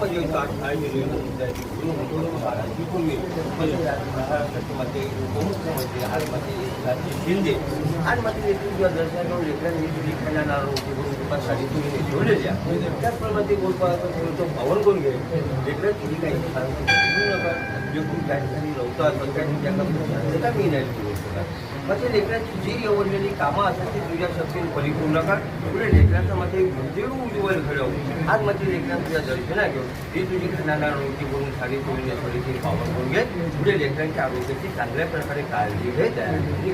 इकडे. भैया शिंदे आणि मग ते दर्शनावर लेकरांनी तुझी खायला नारळ होती म्हणून तुम्ही ठेवलेल्या त्याचप्रमाणे ते करून घे लेकरं काही सांगू नका जे खूप त्या ठिकाणी रवतात पण त्या ठिकाणी शांतता मग ते लेकरांची जी एवढलेली कामं असतात ती तुझ्या शक्तीने पली करू नका. पुढे लेकरांचं मध्ये देऊ उज्ज्वल घडव. आज मध्ये लेकरांना तुझ्या दर्शना घेऊन ती तुझी खाण्याला रोटी करून साडी करून या थोडीशी पावर करून घे. पुढे लेकरांच्या आरोग्याची चांगल्या प्रकारे काळजी घे तयारी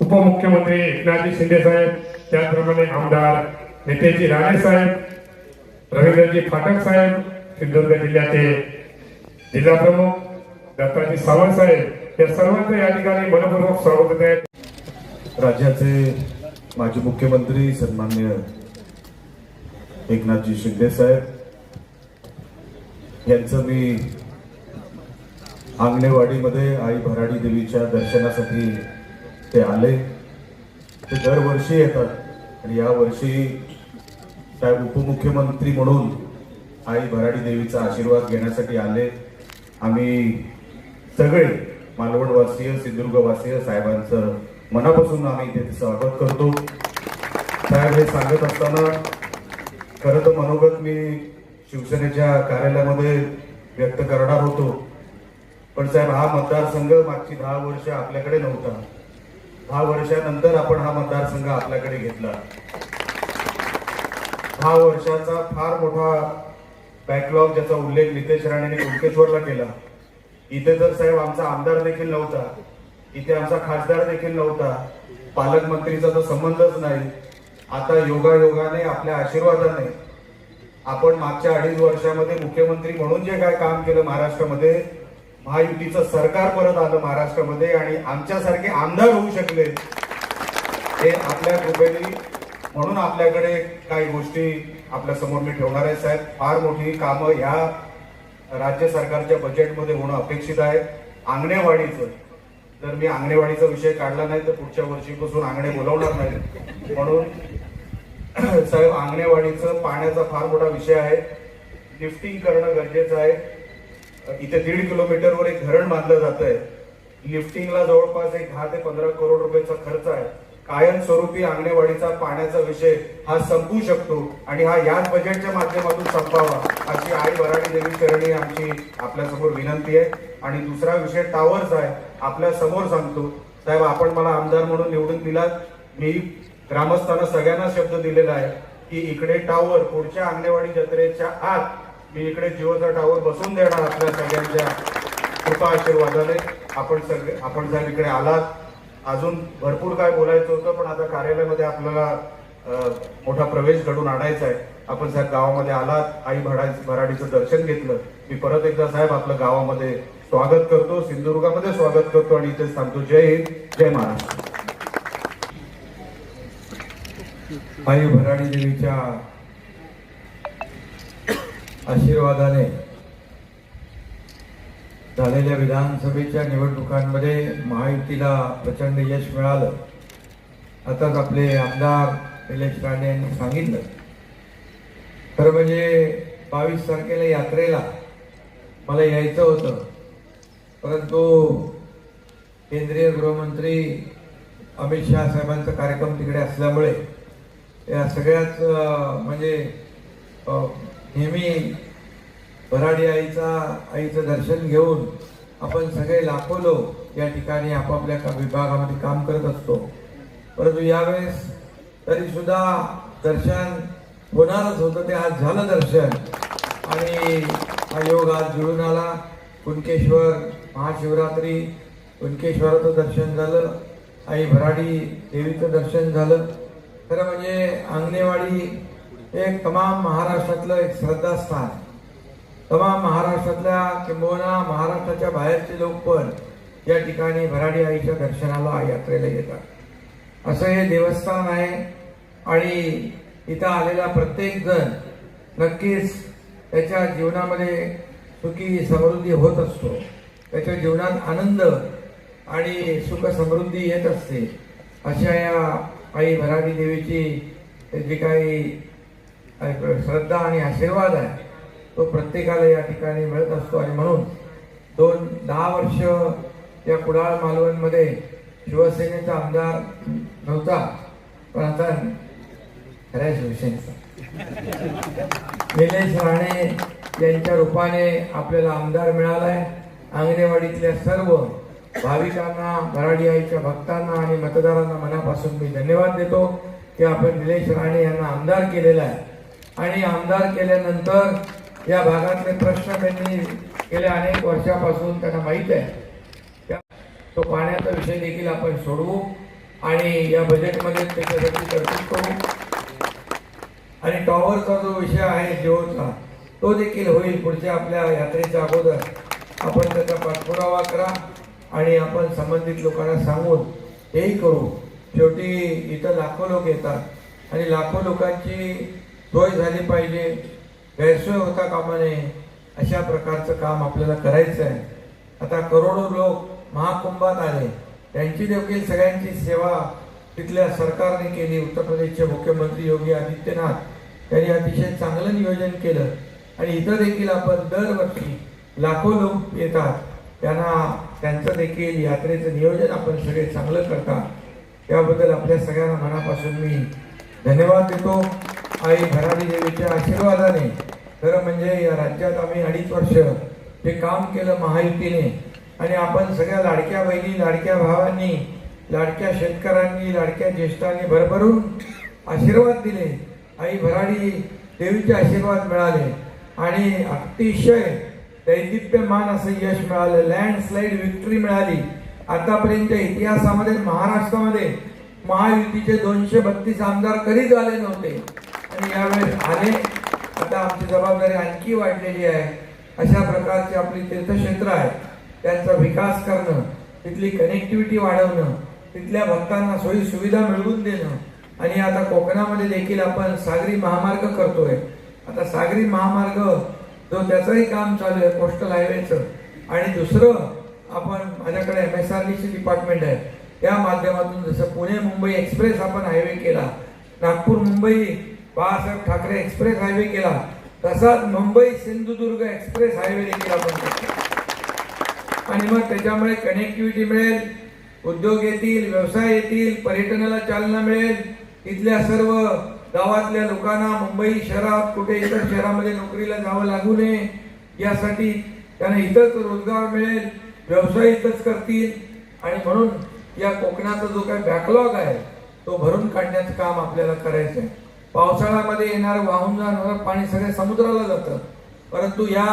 उपमुख्यमंत्री एकनाथजी शिंदे साहेब त्याचप्रमाणे आमदार नेतेजी राणे साहेब रवींद्रजी फाटक साहेब सिंधुदुर्ग जिल्ह्याचे जिल्हाप्रमुख दत्ताजी सावंत साहेब या सर्वांचं या ठिकाणी मनपूर्वक स्वागत आहे. राज्याचे माजी मुख्यमंत्री सन्मान्य एकनाथजी शिंदे साहेब यांचं मी आंगणेवाडीमध्ये आई भराडी देवीच्या दर्शनासाठी ते आले. ते दरवर्षी येतात आणि या वर्षी साहेब उपमुख्यमंत्री म्हणून आई भराडी देवीचा आशीर्वाद घेण्यासाठी आले. आम्ही सगळे मालवणवासीय सिंधुदुर्गवासीय साहेबांचं मनापासून आम्ही इथे स्वागत करतो. साहेब हे सांगत असताना खरं तर मनोगत मी शिवसेनेच्या कार्यालयामध्ये व्यक्त करणार होतो. पण साहेब हा मतदारसंघ मागची दहा वर्ष आपल्याकडे नव्हता. दहा वर्षानंतर आपण हा मतदारसंघ आपल्याकडे घेतला. दहा वर्षाचा फार मोठा बॅकलॉग ज्याचा उल्लेख नितेश राणेने कुणकेश्वरला केला. इथे तर साहेब आमचा आमदार देखील नव्हता इथे आमचा खासदार देखील नव्हता पालकमंत्रीचा तर संबंधच नाही. आता योगायोगाने आपल्या आशीर्वादाने आपण मागच्या अडीच वर्षामध्ये मुख्यमंत्री म्हणून जे काय काम केलं महाराष्ट्रामध्ये महायुतीचं सरकार परत आलं महाराष्ट्रामध्ये आणि आमच्यासारखे आमदार होऊ शकले हे आपल्या कृपेने म्हणून आपल्याकडे काही गोष्टी आपल्यासमोर मी ठेवणार आहे साहेब. फार मोठी कामं ह्या राज्य सरकारच्या बजेटमध्ये होणं अपेक्षित आहे. अंगणेवाडीचं. जर मी अंगणेवाडीचा विषय काढला नाही तर पुढच्या वर्षीपासून आंगणे बोलवणार नाही. म्हणून साहेब अंगणेवाडीचं पाण्याचा फार मोठा विषय आहे. लिफ्टिंग करणं गरजेचं आहे. इथे दीड किलोमीटरवर एक धरण बांधलं जात आहे लिफ्टिंगला जवळपास एक दहा ते पंधरा करोड रुपयाचा खर्च आहे. कायमस्वरूपी अंगणेवाडीचा पाण्याचा विषय हा संपू शकतो आणि हा याच बजेटच्या माध्यमातून संपावा अशी आई वराडी देवी चरणी आमची आपल्यासमोर विनंती आहे. आणि दुसरा विषय टावर्स आहे. आपल्यासमोर सांगतो. साहेब आपण मला आमदार म्हणून निवडून दिलात. मी ग्रामस्थांना सगळ्यांना शब्द दिलेला आहे की इकडे टावर पुढच्या अंगणेवाडी जत्रेच्या आत मी इकडे जिओचा टावर बसून देणार आपल्या सगळ्यांच्या कृपा आशीर्वादाने. आपण सगळे आपण जर इकडे आलात. अजून भरपूर काय बोलायचं होतं पण आता कार्यालयामध्ये आपल्याला मोठा प्रवेश घडून आणायचा आहे. आपण साहेब गावामध्ये आलात आई भडा भराडीचं दर्शन घेतलं. मी परत एकदा साहेब आपलं गावामध्ये स्वागत करतो सिंधुदुर्गामध्ये स्वागत करतो आणि इथे सांगतो जय हिंद जय महाराष्ट्र. आई भराडी देवीच्या आशीर्वादाने झालेल्या विधानसभेच्या निवडणुकांमध्ये महायुतीला प्रचंड यश मिळालं. आताच आपले आमदार निलेश राणे यांनी सांगितलं. खरं म्हणजे बावीस तारखेला यात्रेला मला यायचं होतं. परंतु केंद्रीय गृहमंत्री अमित शहा साहेबांचा कार्यक्रम तिकडे असल्यामुळे या सगळ्याच म्हणजे नेहमी भराडी आईचा आईचं दर्शन घेऊन आपण सगळे लाखो लोक या ठिकाणी आपापल्या का विभागामध्ये काम करत असतो. परंतु यावेळेस तरीसुद्धा दर्शन होणारच होतं. ते आज झालं दर्शन. आणि हा योग आज जुळून आला. कुणकेश्वर महाशिवरात्री कुणकेश्वराचं दर्शन झालं. आई भराडी देवीचं दर्शन झालं. खरं म्हणजे आंगणेवाडी एक तमाम महाराष्ट्रातलं एक श्रद्धास्थान. तमाम महाराष्ट्रातल्या किंबहुना महाराष्ट्राच्या बाहेरचे लोक पण या ठिकाणी भराडी आईच्या दर्शनाला यात्रेला येतात. असं हे देवस्थान आहे आणि इथं आलेला प्रत्येक जण नक्कीच त्याच्या जीवनामध्ये सुखी समृद्धी होत असतो. त्याच्या जीवनात आनंद आणि सुख समृद्धी येत असते. अशा या आई भराडी देवीची जी काही श्रद्धा आणि आशीर्वाद आहे तो प्रत्येकाला या ठिकाणी मिळत असतो. आणि म्हणून दोन दहा वर्ष या कुडाळ मालवणमध्ये शिवसेनेचा आमदार नव्हता पण आता खऱ्या शिवसेनेचा. निलेश राणे यांच्या रूपाने आपल्याला आमदार मिळालाय. अंगणेवाडीतल्या सर्व भाविकांना भराडी आईच्या भक्तांना आणि मतदारांना मनापासून मी धन्यवाद देतो की आपण निलेश राणे यांना आमदार केलेला आहे. आणि आमदार केल्यानंतर या भागातले प्रश्न त्यांनी गेल्या अनेक वर्षापासून त्यांना माहीत आहे. त्या- तो पाण्याचा विषय देखील आपण सोडवू आणि या बजेटमध्ये त्याच्यासाठी तरतूद करू. आणि टॉवरचा जो विषय आहे जिओचा तो देखील होईल पुढच्या आपल्या यात्रेच्या अगोदर. आपण त्याचा पाठपुरावा करा आणि आपण संबंधित लोकांना सांगून हेही करू. शेवटी इथं लाखो लोक येतात आणि लाखो लोकांची सोय झाली पाहिजे. गैरसोय होता कामा नये अशा प्रकारचं काम आपल्याला करायचं आहे आता करोडो लोक महाकुंभात आले. त्यांची देखील सगळ्यांची सेवा तिथल्या सरकारने केली. उत्तर प्रदेशचे मुख्यमंत्री योगी आदित्यनाथ यांनी अतिशय चांगलं नियोजन केलं. आणि इथं देखील आपण दरवर्षी लाखो लोक येतात. त्यांना त्यांचं देखील यात्रेचं नियोजन आपण सगळे चांगलं करता. त्याबद्दल आपल्या सगळ्यांना मनापासून मी धन्यवाद देतो. आई भराडी देवीच्या आशीर्वादाने. खरं म्हणजे या राज्यात आम्ही अडीच वर्ष ते काम केलं महायुतीने. आणि आपण सगळ्या लाडक्या बहिणी लाडक्या भावांनी लाडक्या शेतकऱ्यांनी लाडक्या ज्येष्ठांनी भरभरून आशीर्वाद दिले. आई भराडी देवीचे आशीर्वाद मिळाले. आणि अतिशय दैदिप्यमान असं यश मिळालं. लँडस्लाईड विक्ट्री मिळाली. आतापर्यंत इतिहासामध्ये महाराष्ट्रामध्ये महायुतीचे दोनशे बत्तीस आमदार कधीच आले नव्हते? की यावेळेस अनेक आता आमची जबाबदारी आणखी वाढलेली आहे. अशा प्रकारची आपली तीर्थक्षेत्र आहे. त्यांचा विकास करणं तिथली कनेक्टिव्हिटी वाढवणं तिथल्या भक्तांना सोयी सुविधा मिळवून देणं आणि आता कोकणामध्ये देखील आपण सागरी महामार्ग करतोय. आता सागरी महामार्ग जो त्याचंही काम चालू आहे कोस्टल हायवेचं आणि दुसरं आपण माझ्याकडे एम एस आर डीची डिपार्टमेंट आहे. त्या माध्यमातून जसं पुणे मुंबई एक्सप्रेस आपण हायवे केला नागपूर मुंबई बाळासाहेब ठाकरे एक्सप्रेस हायवे केला. तसाच मुंबई सिंधुदुर्ग एक्सप्रेस हायवे देखील आपण आणि मग त्याच्यामुळे कनेक्टिव्हिटी मिळेल उद्योग येतील व्यवसाय येतील पर्यटनाला चालना मिळेल. इथल्या सर्व गावातल्या लोकांना मुंबई शहरात कुठे इतर शहरामध्ये नोकरीला जावं लागू नये. यासाठी त्यांना इथंच रोजगार मिळेल व्यवसाय इथंच करतील. आणि म्हणून या कोकणाचा जो काही बॅकलॉग आहे तो भरून काढण्याचं काम आपल्याला करायचं आहे पावसाळ्यामध्ये येणारं वाहून जाणारं पाणी सगळ्या समुद्राला जातं. परंतु या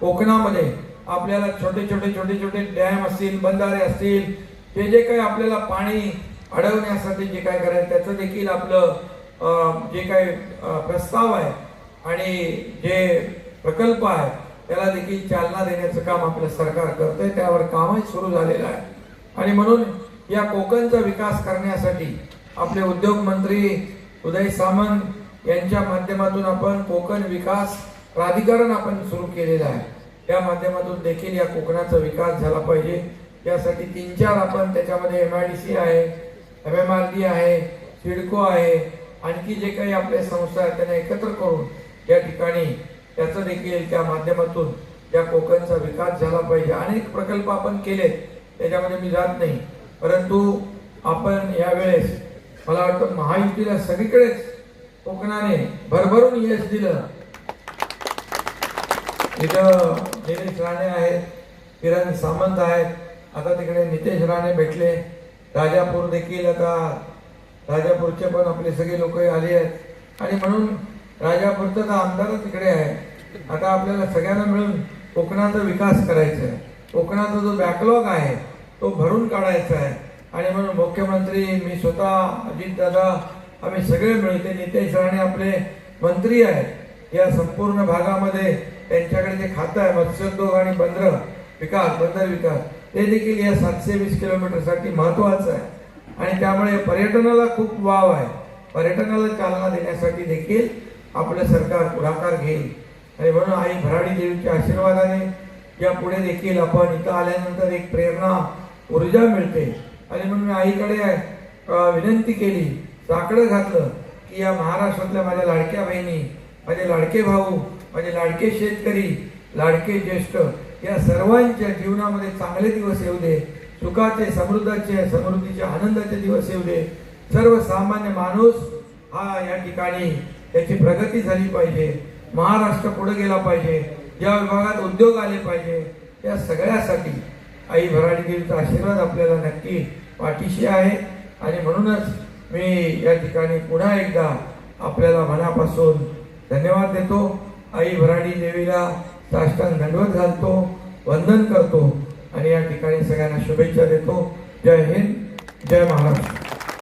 कोकणामध्ये आपल्याला छोटे छोटे छोटे छोटे डॅम असतील बंधारे असतील ते जे काही आपल्याला पाणी अडवण्यासाठी जे काय करायचं त्याचं देखील आपलं जे काही प्रस्ताव आहे आणि जे प्रकल्प आहे त्याला देखील चालना देण्याचं काम आपलं सरकार करतंय. त्यावर कामही सुरू झालेलं आहे. आणि म्हणून या कोकणचा विकास करण्यासाठी आपले उद्योगमंत्री उदय सामंत यांच्या माध्यमातून आपण कोकण विकास प्राधिकरण आपण सुरू केलेलं आहे. त्या माध्यमातून देखील या कोकणाचा विकास झाला पाहिजे. यासाठी तीन चार आपण त्याच्यामध्ये एम आय डी सी आहे एम एम आर डी आहे सिडको आहे आणखी जे काही आपल्या संस्था आहेत त्यांना एकत्र करून या ठिकाणी त्याचं देखील त्या माध्यमातून त्या कोकणचा विकास झाला पाहिजे. अनेक प्रकल्प आपण केलेत त्याच्यामध्ये मी जात नाही. परंतु आपण यावेळेस मला वाटतं महायुतीला सगळीकडेच कोकणाने भरभरून यश दिलं. तिथं निलेश राणे आहेत किरण सामंत आहेत. आता तिकडे नितेश राणे भेटले. राजापूर देखील आता राजापूरचे पण आपले सगळे लोक आले आहेत. आणि म्हणून राजापूरचा तर आमदारच तिकडे आहे. आता आपल्याला सगळ्यांना मिळून कोकणाचा विकास करायचा आहे. कोकणाचा जो बॅकलॉग आहे तो भरून काढायचा आहे. आणि म्हणून मुख्यमंत्री मी स्वतः अजितदादा आम्ही सगळे मिळते नितेश राणे आपले मंत्री आहेत. या संपूर्ण भागामध्ये त्यांच्याकडे जे खातं आहे मत्स्योद्योग आणि बंदर विकास बंदर विकास ते देखील या सातशे वीस किलोमीटरसाठी महत्वाचं आहे. आणि त्यामुळे पर्यटनाला खूप वाव आहे. पर्यटनाला चालना देण्यासाठी देखील आपलं सरकार पुढाकार घेईल. आणि म्हणून आई भराडी देवीच्या आशीर्वादाने या पुढे देखील आपण इथं आल्यानंतर एक प्रेरणा ऊर्जा मिळते. आणि म्हणून मी आईकडे विनंती केली साकडं घातलं की या महाराष्ट्रातल्या माझ्या लाडक्या बहिणी माझे लाडके भाऊ माझे लाडके शेतकरी लाडके ज्येष्ठ या सर्वांच्या जीवनामध्ये चांगले दिवस येऊ दे सुखाचे समृद्धाचे समृद्धीचे आनंदाचे दिवस येऊ दे. सर्वसामान्य माणूस हा या ठिकाणी त्याची प्रगती झाली पाहिजे. महाराष्ट्र पुढे गेला पाहिजे. या विभागात उद्योग आले पाहिजे. या सगळ्यासाठी आई भराडी देवीचा आशीर्वाद आपल्याला नक्की पाठीशी आहे. आणि म्हणूनच मी या ठिकाणी पुन्हा एकदा आपल्याला मनापासून धन्यवाद देतो. आई भराडी देवीला साष्टांग दंडवत घालतो वंदन करतो आणि या ठिकाणी सगळ्यांना शुभेच्छा देतो. जय हिंद जय महाराष्ट्र.